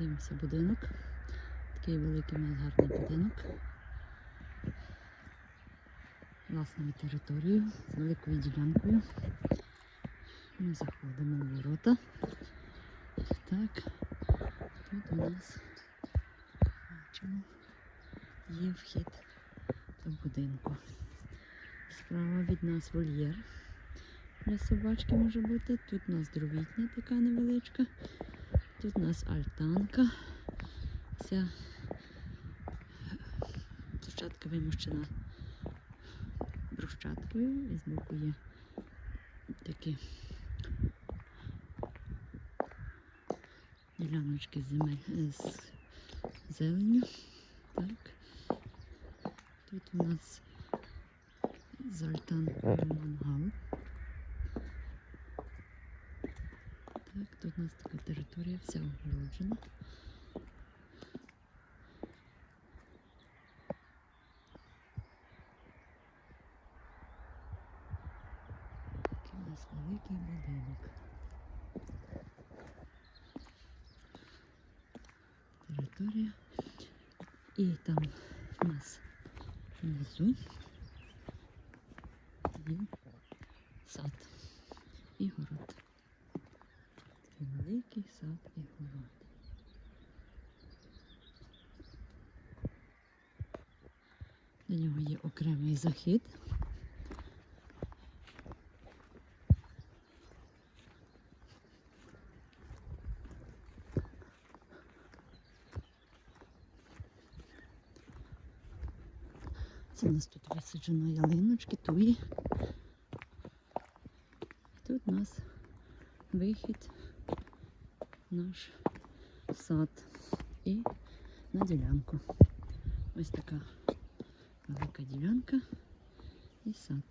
Дивимося будинок. Такий великий у нас гарний будинок. Власною територією, з великою ділянкою. Ми заходимо в ворота. Так, тут у нас бачимо, є вхід до будинку. Справа від нас вольєр. Для собачки може бути. Тут у нас дровітня така невеличка. Тут у нас альтанка. Ця площадка вимощена брусчаткою і збоку є такі діляночки з з зеленню. Так. Тут у нас з альтанкою мангал. Так, тут у нас така територія вся огороджена. Такий у нас великий будинок. Територія. І там у нас внизу є сад і город. Великий сад і город. До нього є окремий захід. Це у нас тут висаджено ялиночки, туї. Тут у нас вихід наш сад і на ділянку. Ось така велика ділянка і сад.